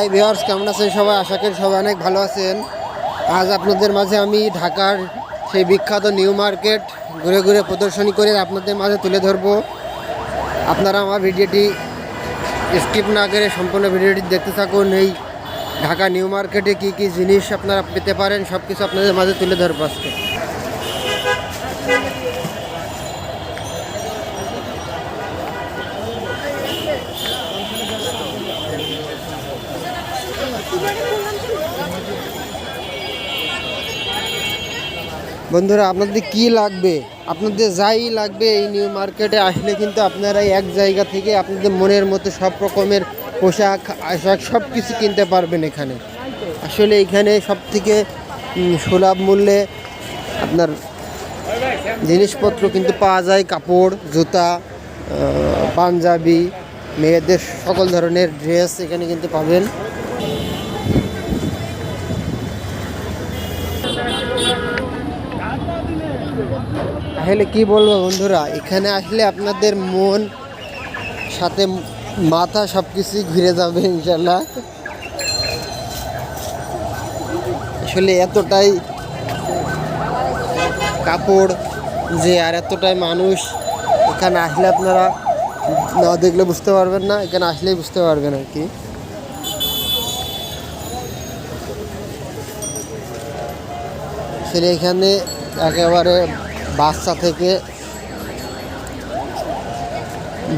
High viewers কেমন আছেন সবাই? আশা করি সবাই অনেক ভালো আছেন। আজ আপনাদের মাঝে আমি ঢাকার সেই বিখ্যাত নিউ মার্কেট ঘুরে ঘুরে প্রদর্শনী করে আপনাদের মাঝে তুলে ধরবো। আপনারা আমার ভিডিওটি স্কিপ না করে সম্পূর্ণ ভিডিওটি দেখতে থাকুন। এই ঢাকা নিউ মার্কেটে কী কী জিনিস আপনারা পেতে পারেন সব কিছু আপনাদের মাঝে তুলে ধরবো আজকে। বন্ধুরা, আপনাদের কি লাগবে? আপনাদের যাই লাগবে এই নিউ মার্কেটে আসলে কিন্তু আপনারা এক জায়গা থেকে আপনাদের মনের মতো সব রকমের পোশাক, আশাক সব কিছু কিনতে পারবেন এখানে। আসলে এখানে সব থেকে সুলভ মূল্যে আপনার জিনিসপত্র কিন্তু পাওয়া যায়। কাপড়, জুতা পাঞ্জাবি, মেয়েদের সকল ধরনের ড্রেস এখানে কিন্তু পাবেন। তাহলে কি বলব বন্ধুরা, এখানে আসলে আপনাদের মন, সাথে মাথা সব কিছুই ঘুরে যাবে, ইনশাল্লাহ। আসলে এতটাই কাপড় যে আর এতটাই মানুষ, এখানে আসলে আপনারা না দেখলে বুঝতে পারবেন না, এখানে আসলেই বুঝতে পারবেন আর কি। আসলে এখানে একেবারে বাচ্চা থেকে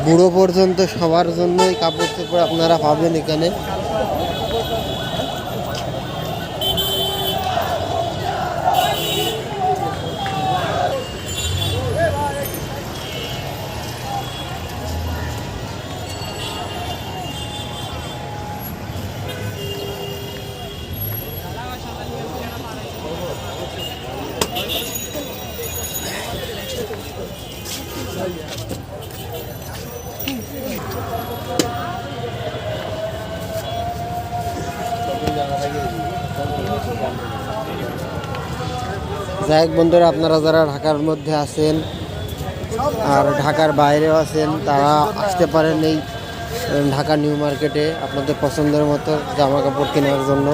বুড়ো পর্যন্ত সবার জন্যই কাপড় চোপড় আপনারা পাবেন এখানে। যাই বন্ধুরা, আপনারা যারা ঢাকার মধ্যে আছেন আর ঢাকার বাইরেও আছেন, তারা আসতে পারেন এই ঢাকা নিউ মার্কেটে আপনাদের পছন্দের মতো জামা কাপড় কেনার জন্য।